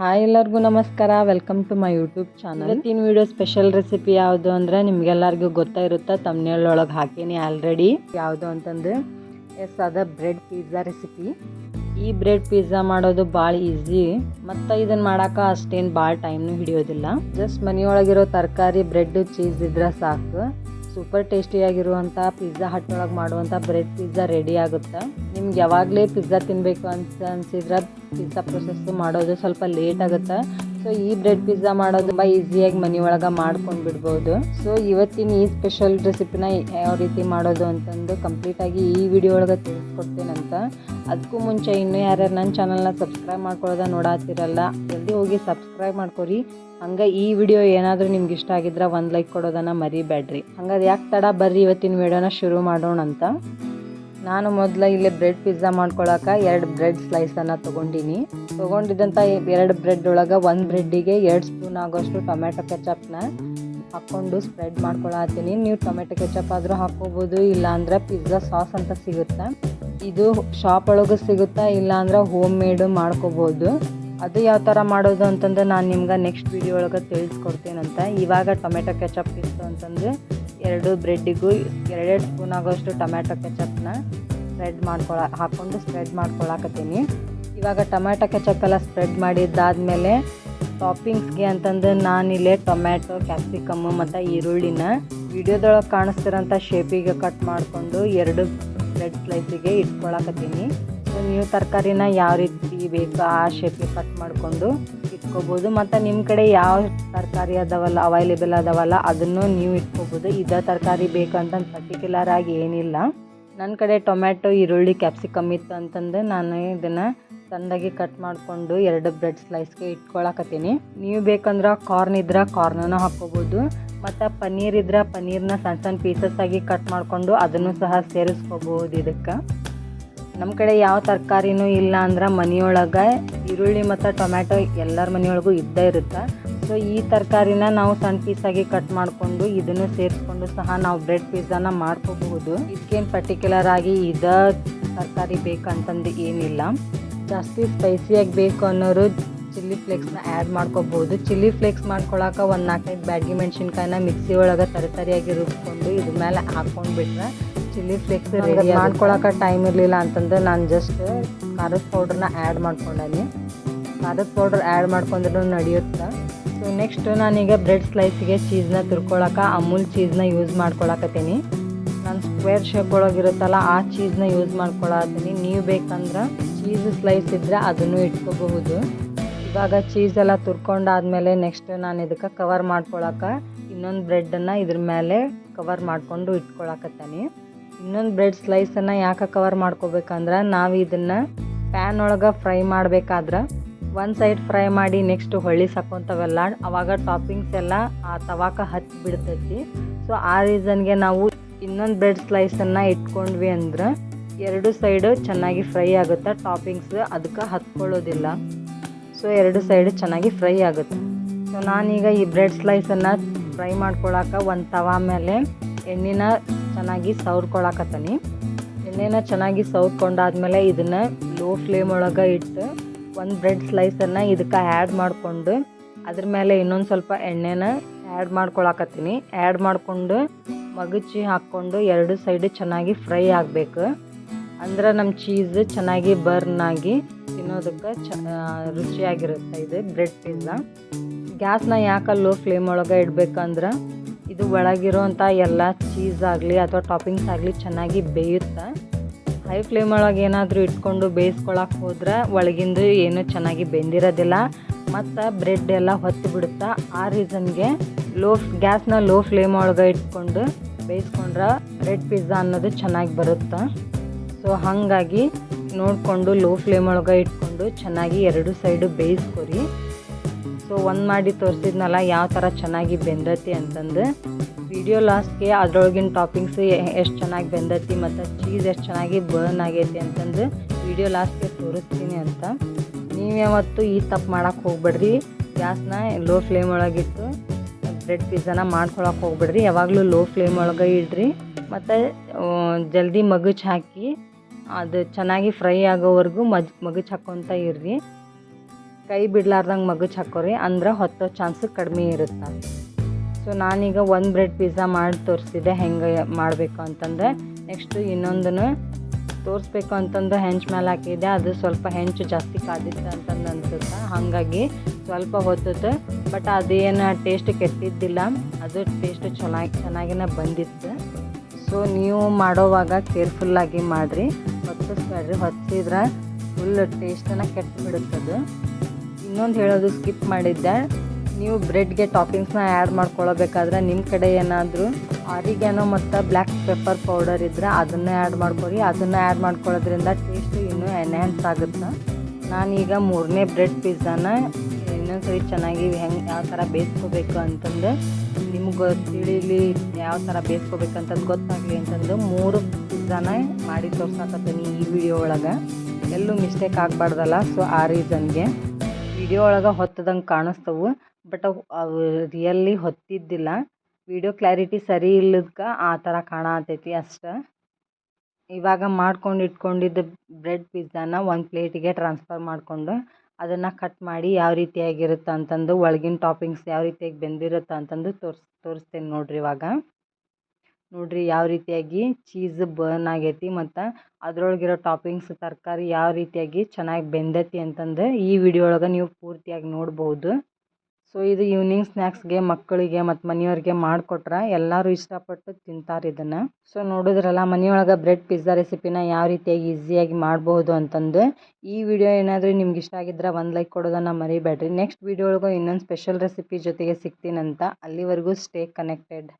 Hi ಎಲ್ಲರಿಗೂ ನಮಸ್ಕಾರ. Welcome to my YouTube channel ಇವತ್ತಿನ ವಿಡಿಯೋ ಸ್ಪೆಷಲ್ ರೆಸಿಪಿ ಯಾವುದು ಅಂದ್ರೆ ನಿಮಗೆಲ್ಲರಿಗೂ ಗೊತ್ತಾಗಿರುತ್ತೆ. ತಮ್ನೇಳ್ ಒಳಗೆ ಹಾಕೀನಿ ಆಲ್ರೆಡಿ ಯಾವುದು ಅಂತಂದ್ರೆ, ಎಸ್, ಅದ ಬ್ರೆಡ್ ಪಿಜ್ಜಾ ರೆಸಿಪಿ ಈ ಬ್ರೆಡ್ ಪಿಜ್ಜಾ ಮಾಡೋದು ಭಾಳ ಈಸಿ ಮತ್ತು ಇದನ್ನು ಮಾಡೋಕೆ ಅಷ್ಟೇನು ಭಾಳ ಟೈಮ್ನು ಹಿಡಿಯೋದಿಲ್ಲ. ಜಸ್ಟ್ ಮನೆಯೊಳಗಿರೋ ತರಕಾರಿ ಬ್ರೆಡ್ ಚೀಸ್ ಇದ್ರೆ ಸಾಕು. ಸೂಪರ್ ಟೇಸ್ಟಿಯಾಗಿರುವಂಥ ಪಿಜ್ಜಾ ಹಟ್ ಒಳಗೆ ಮಾಡುವಂಥ ಬ್ರೆಡ್ ಪಿಜ್ಜಾ ರೆಡಿ ಆಗುತ್ತೆ. ನಿಮ್ಗೆ ಯಾವಾಗಲೇ ಪಿಜ್ಜಾ ತಿನ್ನಬೇಕು ಅಂತ ಅನ್ಸಿದ್ರೆ ಪಿಜ್ಜಾ ಪ್ರೊಸೆಸ್ ಮಾಡೋದು ಸ್ವಲ್ಪ ಲೇಟ್ ಆಗುತ್ತೆ. ಸೊ ಈ ಬ್ರೆಡ್ ಪಿಜ್ಜಾ ಮಾಡೋದು ತುಂಬ ಈಸಿಯಾಗಿ ಮನೆ ಒಳಗೆ ಮಾಡ್ಕೊಂಡು ಬಿಡ್ಬೋದು. ಸೊ ಇವತ್ತಿನ ಈ ಸ್ಪೆಷಲ್ ರೆಸಿಪಿನ ಯಾವ ರೀತಿ ಮಾಡೋದು ಅಂತಂದು ಕಂಪ್ಲೀಟಾಗಿ ಈ ವಿಡಿಯೋ ಒಳಗೆ ತಿಳಿಸ್ಕೊಡ್ತೇನಂತ ಅದಕ್ಕೂ ಮುಂಚೆ ಇನ್ನೂ ಯಾರ್ಯಾರು ನನ್ನ ಚಾನಲ್ನ ಸಬ್ಸ್ಕ್ರೈಬ್ ಮಾಡ್ಕೊಳ್ಳೋದ ನೋಡಾತಿರಲ್ಲ, ಜಲ್ದಿ ಹೋಗಿ ಸಬ್ಸ್ಕ್ರೈಬ್ ಮಾಡ್ಕೊರಿ. ಹಂಗೆ ಈ ವಿಡಿಯೋ ಏನಾದರೂ ನಿಮ್ಗೆ ಇಷ್ಟ ಆಗಿದ್ರೆ ಒಂದು ಲೈಕ್ ಕೊಡೋದನ್ನ ಮರಿಬೇಡ್ರಿ. ಹಂಗಾದ್ರೆ ಯಾಕೆ ತಡ ಬರ್ರಿ ಇವತ್ತಿನ ವಿಡಿಯೋನ ಶುರು ಮಾಡೋಣ ಅಂತ ನಾನು ಮೊದಲ ಇಲ್ಲಿ ಬ್ರೆಡ್ ಪಿಜ್ಜಾ ಮಾಡ್ಕೊಳಕ್ಕೆ ಎರಡು ಬ್ರೆಡ್ ಸ್ಲೈಸನ್ನು ತೊಗೊಂಡಿನಿ. ತೊಗೊಂಡಿದ್ದಂಥ ಎರಡು ಬ್ರೆಡ್ ಒಳಗೆ ಒಂದು ಬ್ರೆಡ್ಡಿಗೆ ಎರಡು ಸ್ಪೂನ್ ಆಗೋಷ್ಟು ಟೊಮೆಟೊ ಕೆಚಪ್ನ ಹಾಕ್ಕೊಂಡು ಸ್ಪ್ರೆಡ್ ಮಾಡ್ಕೊಳತ್ತೀನಿ ನೀವು ಟೊಮೆಟೊ ಕೆಚಪ್ ಆದರೂ ಹಾಕ್ಕೋಬೋದು ಇಲ್ಲಾಂದ್ರೆ ಪಿಜ್ಜಾ ಸಾಸ್ ಅಂತ ಸಿಗುತ್ತೆ? ಇದು ಶಾಪ್ ಒಳಗೂ ಸಿಗುತ್ತಾ, ಇಲ್ಲಾಂದ್ರೆ ಹೋಮ್ ಮೇಡ್ ಮಾಡ್ಕೋಬೋದು. ಅದು ಯಾವ ಥರ ಮಾಡೋದು ಅಂತಂದ್ರೆ ನಾನು ನಿಮ್ಗೆ ನೆಕ್ಸ್ಟ್ ವಿಡಿಯೋ ಒಳಗೆ ತಿಳಿಸ್ಕೊಡ್ತೀನಂತ. ಇವಾಗ ಟೊಮೆಟೊ ಕೆಚಪ್ ಇತ್ತು ಅಂತಂದ್ರೆ ಎರಡು ಬ್ರೆಡ್ಡಿಗೂ ಎರಡೆರಡು ಸ್ಪೂನ್ ಆಗೋಷ್ಟು ಟೊಮ್ಯಾಟೊ ಕೆಚಪ್ನ ಸ್ಪ್ರೆಡ್ ಮಾಡ್ಕೊಳ, ಹಾಕ್ಕೊಂಡು ಸ್ಪ್ರೆಡ್ ಮಾಡ್ಕೊಳಕತ್ತೀನಿ. ಇವಾಗ ಟೊಮ್ಯಾಟೊ ಕೆಚಪ್ ಎಲ್ಲ ಸ್ಪ್ರೆಡ್ ಮಾಡಿದ್ದಾದಮೇಲೆ ಟಾಪಿಂಗ್ಸ್ಗೆ ಅಂತಂದು ನಾನಿಲ್ಲೇ ಟೊಮ್ಯಾಟೊ ಕ್ಯಾಪ್ಸಿಕಮ್ ಮತ್ತು ಈರುಳ್ಳಿನ ವಿಡಿಯೋದೊಳಗೆ ಕಾಣಿಸ್ತಿರೋಂಥ ಶೇಪಿಗೆ ಕಟ್ ಮಾಡಿಕೊಂಡು ಎರಡು ಬ್ರೆಡ್ ಸ್ಲೈಸಿಗೆ ಇಟ್ಕೊಳಕತ್ತೀನಿ. ನೀವು ತರಕಾರಿನ ಯಾವ ರೀತಿ ಬೇಕು ಆ ಶೇಪಿಗೆ ಕಟ್ ಮಾಡಿಕೊಂಡು ಇಟ್ಕೋಬೋದು. ಮತ್ತು ನಿಮ್ಮ ಕಡೆ ಯಾವ ತರಕಾರಿ ಅದಾವಲ್ಲ ಅವೈಲೇಬಲ್ ಅದಾವಲ್ಲ, ಅದನ್ನು ನೀವು ಇಟ್ಕೋಬೋದು. ಇದೇ ತರಕಾರಿ ಬೇಕಂತ ಪರ್ಟಿಕ್ಯುಲರ್ ಆಗಿ ಏನಿಲ್ಲ. ನನ್ನ ಕಡೆ ಟೊಮ್ಯಾಟೊ, ಈರುಳ್ಳಿ ಕ್ಯಾಪ್ಸಿಕಮ್ ಇತ್ತು ಅಂತಂದು ನಾನು ಇದನ್ನು ಚೆಂದಾಗಿ ಕಟ್ ಮಾಡಿಕೊಂಡು ಎರಡು ಬ್ರೆಡ್ ಸ್ಲೈಸ್ಗೆ ಇಟ್ಕೊಳಕತ್ತೀನಿ. ನೀವು ಬೇಕಂದ್ರೆ ಕಾರ್ನ್ ಇದ್ರೆ ಕಾರ್ನನ್ನು ಹಾಕ್ಕೋಬೋದು. ಮತ್ತು ಪನ್ನೀರ್ ಇದ್ರೆ ಪನ್ನೀರ್ನ ಸಣ್ಣ ಸಣ್ಣ ಪೀಸಸ್ ಆಗಿ ಕಟ್ ಮಾಡಿಕೊಂಡು ಅದನ್ನು ಸಹ ಸೇರಿಸ್ಕೋಬಹುದು ಇದಕ್ಕೆ. ನಮ್ಮ ಕಡೆ ಯಾವ ತರಕಾರಿನೂ ಇಲ್ಲ ಅಂದ್ರೆ ಮನೆಯೊಳಗೆ ಈರುಳ್ಳಿ ಮತ್ತು ಟೊಮ್ಯಾಟೊ ಎಲ್ಲರ ಮನೆಯೊಳಗೂ ಇದ್ದೇ ಇರುತ್ತೆ. ಸೊ ಈ ತರಕಾರಿನ ನಾವು ಸಣ್ಣ ಪೀಸಾಗಿ ಕಟ್ ಮಾಡಿಕೊಂಡು ಇದನ್ನು ಸೇರಿಸ್ಕೊಂಡು ಸಹ ನಾವು ಬ್ರೆಡ್ ಪಿಜ್ಜಾನ ಮಾಡ್ಕೋಬಹುದು. ಇದಕ್ಕೇನು ಪರ್ಟಿಕ್ಯುಲರ್ ಆಗಿ ಇದ ತರಕಾರಿ ಬೇಕಂತಂದು ಏನಿಲ್ಲ. ಜಾಸ್ತಿ ಸ್ಪೈಸಿಯಾಗಿ ಬೇಕು ಅನ್ನೋರು ಚಿಲ್ಲಿ ಫ್ಲೇಕ್ಸ್ನ ಆ್ಯಡ್ ಮಾಡ್ಕೋಬೋದು ಚಿಲ್ಲಿ ಫ್ಲೇಕ್ಸ್ ಮಾಡ್ಕೊಳಕ್ಕೆ ಒಂದು ನಾಲ್ಕೈದು ಬ್ಯಾಡ್ಗಿ ಮೆಣಸಿನ್ಕಾಯಿನ ಮಿಕ್ಸಿ ಒಳಗೆ ತರತರಿಯಾಗಿ ರುಬ್ಕೊಂಡು ಇದ್ರ ಮೇಲೆ ಹಾಕ್ಕೊಂಡು ಬಿಟ್ರೆ ಚಿಲ್ಲಿ ಫ್ಲೇಕ್ಸ್ ರೆಡಿ ಮಾಡ್ಕೊಳಕ್ಕೆ ಟೈಮ್ ಇರಲಿಲ್ಲ ಅಂತಂದ್ರೆ ನಾನು ಜಸ್ಟ್ ಖಾರದ ಪೌಡ್ರನ್ನ ಆ್ಯಡ್ ಮಾಡ್ಕೊಂಡೀನಿ. ಖಾರದ ಪೌಡ್ರ್ ಆ್ಯಡ್ ಮಾಡ್ಕೊಂಡ್ರೂ ನಡೆಯುತ್ತೆ? ಸೊ ನೆಕ್ಸ್ಟ್ ನಾನೀಗ ಬ್ರೆಡ್ ಸ್ಲೈಸಿಗೆ ಚೀಸ್ನ ತುರ್ಕೊಳಕ್ಕೆ ಅಮೂಲ್ ಚೀಸ್ನ ಯೂಸ್ ಮಾಡ್ಕೊಳಕತ್ತೀನಿ. ನಾನು ಸ್ಕ್ವೇರ್ ಶೇಪ್ ಒಳಗಿರುತ್ತಲ್ಲ ಆ ಚೀಸ್ನ ಯೂಸ್ ಮಾಡ್ಕೊಳತ್ತೀನಿ. ನೀವು ಬೇಕಂದ್ರೆ ಚೀಸ್ ಸ್ಲೈಸ್ ಇದ್ದರೆ ಅದನ್ನು ಇಟ್ಕೋಬಹುದು. ಇವಾಗ ಚೀಸ್ ಎಲ್ಲ ತುರ್ಕೊಂಡಾದ್ಮೇಲೆ ನೆಕ್ಸ್ಟ್ ನಾನು ಇದಕ್ಕೆ ಕವರ್ ಮಾಡ್ಕೊಳಕ್ಕೆ ಇನ್ನೊಂದು ಬ್ರೆಡ್ಡನ್ನು ಇದ್ರ ಮೇಲೆ ಕವರ್ ಮಾಡಿಕೊಂಡು ಇಟ್ಕೊಳಕತ್ತೀನಿ. ಇನ್ನೊಂದು ಬ್ರೆಡ್ ಸ್ಲೈಸನ್ನು ಯಾಕೆ ಕವರ್ ಮಾಡ್ಕೋಬೇಕಂದ್ರೆ ನಾವು ಇದನ್ನು ಪ್ಯಾನ್ ಒಳಗೆ ಫ್ರೈ ಮಾಡಬೇಕಾದ್ರೆ ಒಂದು ಸೈಡ್ ಫ್ರೈ ಮಾಡಿ ನೆಕ್ಸ್ಟ್ ಹೊಳ್ಳಿ ಸಾಕೊಂತವೆಲ್ಲ. ಆವಾಗ ಟಾಪಿಂಗ್ಸ್ ಎಲ್ಲ ಆ ತವಾಕ ಹತ್ತಿ ಬಿಡ್ತೈತಿ. ಸೊ ಆ ರೀಸನ್ಗೆ ನಾವು ಇನ್ನೊಂದು ಬ್ರೆಡ್ ಸ್ಲೈಸನ್ನು ಇಟ್ಕೊಂಡ್ವಿ ಅಂದ್ರೆ ಎರಡು ಸೈಡು ಚೆನ್ನಾಗಿ ಫ್ರೈ ಆಗುತ್ತೆ ಟಾಪಿಂಗ್ಸ್ ಅದಕ್ಕೆ ಹತ್ಕೊಳ್ಳೋದಿಲ್ಲ. ಸೊ ಎರಡು ಸೈಡ್ ಚೆನ್ನಾಗಿ ಫ್ರೈ ಆಗುತ್ತೆ. ಸೊ ನಾನೀಗ ಈ ಬ್ರೆಡ್ ಸ್ಲೈಸನ್ನು ಫ್ರೈ ಮಾಡ್ಕೊಳಕ್ಕೆ ಒಂದು ತವಾ ಮೇಲೆ ಎಣ್ಣೆನ ಚೆನ್ನಾಗಿ ಸವ್ರ್ಕೊಳಕತ್ತೀನಿ ಎಣ್ಣೆನ ಚೆನ್ನಾಗಿ ಸವ್ರ್ಕೊಂಡಾದ್ಮೇಲೆ ಇದನ್ನು ಲೋ ಫ್ಲೇಮ್ ಒಳಗೆ ಇಟ್ಟು ಒಂದು ಬ್ರೆಡ್ ಸ್ಲೈಸನ್ನು ಇದಕ್ಕೆ ಆ್ಯಡ್ ಮಾಡಿಕೊಂಡು ಅದ್ರ ಮೇಲೆ ಇನ್ನೊಂದು ಸ್ವಲ್ಪ ಎಣ್ಣೆನ ಆ್ಯಡ್ ಮಾಡ್ಕೊಳಕತ್ತೀನಿ. ಆ್ಯಡ್ ಮಾಡಿಕೊಂಡು ಮಗುಚಿ ಹಾಕ್ಕೊಂಡು ಎರಡು ಸೈಡು ಚೆನ್ನಾಗಿ ಫ್ರೈ ಆಗಬೇಕು. ಅಂದ್ರೆ ನಮ್ಮ ಚೀಸ್ ಚೆನ್ನಾಗಿ ಬರ್ನ್ ಆಗಿ ತಿನ್ನೋದಕ್ಕೆ ಚ ರುಚಿಯಾಗಿರುತ್ತೆ ಇದು ಬ್ರೆಡ್ ಪಿಜ್ಜಾ ಗ್ಯಾಸ್ನ ಯಾಕೆ ಲೋ ಫ್ಲೇಮ್ ಒಳಗೆ ಇಡಬೇಕಂದ್ರೆ ಇದು ಒಳಗಿರೋಂಥ ಎಲ್ಲ ಚೀಸ್ ಆಗಲಿ ಅಥವಾ ಟಾಪಿಂಗ್ಸ್ ಆಗಲಿ ಚೆನ್ನಾಗಿ ಬೇಯುತ್ತೆ? ಹೈ ಫ್ಲೇಮ್ ಒಳಗೆ ಏನಾದರೂ ಇಟ್ಕೊಂಡು ಬೇಯಿಸ್ಕೊಳಕ್ಕೆ ಹೋದ್ರೆ ಒಳಗಿಂದು ಏನೂ ಚೆನ್ನಾಗಿ ಬೆಂದಿರೋದಿಲ್ಲ. ಮತ್ತು ಬ್ರೆಡ್ ಎಲ್ಲ ಹೊತ್ತು ಬಿಡುತ್ತೆ? ಆ ರೀಸನ್ಗೆ ಲೋ ಗ್ಯಾಸ್ನ ಲೋ ಫ್ಲೇಮ್ ಒಳಗೆ ಇಟ್ಕೊಂಡು ಬೇಯಿಸ್ಕೊಂಡ್ರೆ ಬ್ರೆಡ್ ಪಿಜ್ಜಾ ಅನ್ನೋದು ಚೆನ್ನಾಗಿ ಬರುತ್ತೆ? ಸೊ ಹಾಗಾಗಿ ನೋಡಿಕೊಂಡು ಲೋ ಫ್ಲೇಮ್ ಒಳಗೆ ಇಟ್ಕೊಂಡು ಚೆನ್ನಾಗಿ ಎರಡು ಸೈಡು ಬೇಯಿಸ್ಕೊರಿ. ಸೊ ಒಂದು ಮಾಡಿ ತೋರಿಸಿದ್ನಲ್ಲ, ಯಾವ ಥರ ಚೆನ್ನಾಗಿ ಬೆಂದತಿ ಅಂತಂದು. ವಿಡಿಯೋ ಲಾಸ್ಟ್ಗೆ ಅದರೊಳಗಿನ ಟಾಪಿಂಗ್ಸ್ ಎಷ್ಟು ಚೆನ್ನಾಗಿ ಬೆಂದತಿ ಮತ್ತು ಚೀಸ್ ಎಷ್ಟು ಚೆನ್ನಾಗಿ ಬರ್ನ್ ಆಗೈತಿ ಅಂತಂದು ವಿಡಿಯೋ ಲಾಸ್ಟ್ಗೆ ತೋರಿಸ್ತೀನಿ ಅಂತ. ನೀವು ಯಾವತ್ತು ಈ ತಪ್ಪು ಮಾಡೋಕ್ಕೆ ಹೋಗ್ಬೇಡ್ರಿ. ಗ್ಯಾಸ್ನ ಲೋ ಫ್ಲೇಮ್ ಒಳಗಿಟ್ಟು ಬ್ರೆಡ್ ಪಿಜ್ಜಾನ ಮಾಡ್ಕೊಳಕ್ಕೆ ಹೋಗ್ಬೇಡ್ರಿ. ಯಾವಾಗಲೂ ಲೋ ಫ್ಲೇಮ್ ಒಳಗೆ ಇಡ್ರಿ. ಮತ್ತು ಜಲ್ದಿ ಮಗುಚ್ ಹಾಕಿ, ಅದು ಚೆನ್ನಾಗಿ ಫ್ರೈ ಆಗೋವರೆಗೂ ಮಜ್, ಮಗುಚ್ ಹಾಕ್ಕೊತ ಇರ್ರಿ. ಕೈ ಬಿಡ್ಲಾರ್ದಂಗೆ ಮಗುಚ್ ಹಾಕೋರಿ ಅಂದ್ರೆ ಹೊತ್ತೋ ಚಾನ್ಸ್ ಕಡಿಮೆ ಇರುತ್ತೆ. ಸೊ ನಾನೀಗ ಒಂದು ಬ್ರೆಡ್ ಪಿಜ್ಜಾ ಮಾಡಿ ತೋರಿಸಿದೆ, ಹೆಂಗೆ ಮಾಡಬೇಕು ಅಂತಂದ್ರೆ ನೆಕ್ಸ್ಟು ಇನ್ನೊಂದನ್ನು ತೋರಿಸ್ಬೇಕು ಅಂತಂದು ಹೆಂಚು ಮೇಲೆ ಹಾಕಿದ್ದೆ ಅದು ಸ್ವಲ್ಪ ಹೆಂಚು ಜಾಸ್ತಿ ಕಾದಿತ್ತು ಅಂತಂದು ಅನ್ಸುತ್ತೆ. ಹಾಗಾಗಿ ಸ್ವಲ್ಪ ಹೊತ್ತದ್ದು ಬಟ್ ಅದೇನು ಟೇಸ್ಟ್ ಕೆಟ್ಟಿದ್ದಿಲ್ಲ. ಅದು ಟೇಸ್ಟ್ ಚೆನ್ನಾಗಿ ಚೆನ್ನಾಗಿನ ಬಂದಿತ್ತು. ಸೊ ನೀವು ಮಾಡೋವಾಗ ಕೇರ್ಫುಲ್ಲಾಗಿ ಮಾಡಿರಿ. ಹೊತ್ತಿಸ್ಬೇಡ್ರಿ ಹೊತ್ತಿದ್ರೆ ಫುಲ್ ಟೇಸ್ಟನ್ನು ಕೆಟ್ಟು ಬಿಡುತ್ತದು ಇನ್ನೊಂದು ಹೇಳೋದು ಸ್ಕಿಪ್ ಮಾಡಿದ್ದೆ. ನೀವು ಬ್ರೆಡ್ಗೆ ಟಾಪಿಂಗ್ಸ್ನ ಆ್ಯಡ್ ಮಾಡ್ಕೊಳ್ಳಬೇಕಾದ್ರೆ ನಿಮ್ಮ ಕಡೆ ಏನಾದರೂ ಆರಿಗ್ಯಾನೋ ಮತ್ತು ಬ್ಲ್ಯಾಕ್ ಪೆಪ್ಪರ್ ಪೌಡರ್ ಇದ್ದರೆ ಅದನ್ನು ಆ್ಯಡ್ ಮಾಡ್ಕೊರಿ. ಅದನ್ನು ಆ್ಯಡ್ ಮಾಡ್ಕೊಳ್ಳೋದ್ರಿಂದ ಟೇಸ್ಟ್ ಇನ್ನೂ ಎನ್ಹ್ಯಾನ್ಸ್ ಆಗುತ್ತೆ. ನಾನೀಗ ಮೂರನೇ ಬ್ರೆಡ್ ಪಿಜ್ಜಾನ ಇನ್ನೊಂದು ಸರಿ ಚೆನ್ನಾಗಿ ಹೆಂಗೆ ಯಾವ ಥರ ಬೇಯಿಸ್ಕೋಬೇಕು ಅಂತಂದು ನಿಮ್ಗೆ ತಿಳಿಲಿ ಯಾವ ಥರ ಬೇಯಿಸ್ಕೋಬೇಕಂತಂದು ಗೊತ್ತಾಗಲಿ ಅಂತಂದು ಮೂರು ಪಿಜ್ಜಾನ ಮಾಡಿ ತೋರ್ಸಾಕತ್ತೀನಿ ಈ ವಿಡಿಯೋ ಒಳಗೆ. ಎಲ್ಲೂ ಮಿಸ್ಟೇಕ್ ಆಗಬಾರ್ದಲ್ಲ ಸೊ ಆ ರೀಸನ್ಗೆ ವಿಡಿಯೋ ಒಳಗೆ ಹೊತ್ತದಂಗೆ ಕಾಣಿಸ್ತವು ಬಟ್ ಅವು ಅವು ರಿಯಲ್ಲಿ ಹೊತ್ತಿದ್ದಿಲ್ಲ. ವಿಡಿಯೋ ಕ್ಲಾರಿಟಿ ಸರಿ ಇಲ್ಲದಕ್ಕೆ ಆ ಥರ ಕಾಣತೈತಿ ಅಷ್ಟೆ. ಇವಾಗ ಮಾಡ್ಕೊಂಡು ಇಟ್ಕೊಂಡಿದ್ದ ಬ್ರೆಡ್ ಪಿಜ್ಜಾನ ಒಂದು ಪ್ಲೇಟಿಗೆ ಟ್ರಾನ್ಸ್ಫರ್ ಮಾಡಿಕೊಂಡು ಅದನ್ನು ಕಟ್ ಮಾಡಿ ಯಾವ ರೀತಿಯಾಗಿರುತ್ತೆ ಅಂತಂದು, ಒಳಗಿನ ಟಾಪಿಂಗ್ಸ್ ಯಾವ ರೀತಿಯಾಗಿ ಬೆಂದಿರುತ್ತೆ ಅಂತಂದು ತೋರ್ಸ್, ತೋರಿಸ್ತೇನೆ ನೋಡಿರಿ ಇವಾಗ. ನೋಡಿರಿ ಯಾವ ರೀತಿಯಾಗಿ ಚೀಸ್ ಬರ್ನ್ ಆಗೈತಿ ಮತ್ತು ಅದರೊಳಗಿರೋ ಟಾಪಿಂಗ್ಸ್ ತರಕಾರಿ ಯಾವ ರೀತಿಯಾಗಿ ಚೆನ್ನಾಗಿ ಬೆಂದೈತಿ ಅಂತಂದು ಈ ವಿಡಿಯೋ ಒಳಗೆ ನೀವು ಪೂರ್ತಿಯಾಗಿ ನೋಡ್ಬೋದು. ಸೊ ಇದು ಈವ್ನಿಂಗ್ ಸ್ನ್ಯಾಕ್ಸ್ಗೆ ಮಕ್ಕಳಿಗೆ ಮತ್ತು ಮನೆಯವ್ರಿಗೆ ಮಾಡಿಕೊಟ್ರೆ ಎಲ್ಲರೂ ಇಷ್ಟಪಟ್ಟು ತಿಂತಾರೆ ಇದನ್ನು. ಸೊ ನೋಡಿದ್ರಲ್ಲ ಮನೆಯೊಳಗೆ ಬ್ರೆಡ್ ಪಿಜ್ಜಾ ರೆಸಿಪಿನ ಯಾವ ರೀತಿಯಾಗಿ ಈಸಿಯಾಗಿ ಮಾಡಬಹುದು ಅಂತಂದು. ಈ ವಿಡಿಯೋ ಏನಾದರೂ ನಿಮ್ಗೆ ಇಷ್ಟ ಆಗಿದ್ರೆ ಒಂದು ಲೈಕ್ ಕೊಡೋದನ್ನು ಮರಿಬೇಡ್ರಿ. ನೆಕ್ಸ್ಟ್ ವಿಡಿಯೋ ಒಳಗೆ ಇನ್ನೊಂದು ಸ್ಪೆಷಲ್ ರೆಸಿಪಿ ಜೊತೆಗೆ ಸಿಗ್ತೀನಂತ ಅಲ್ಲಿವರೆಗೂ ಸ್ಟೇ ಕನೆಕ್ಟೆಡ್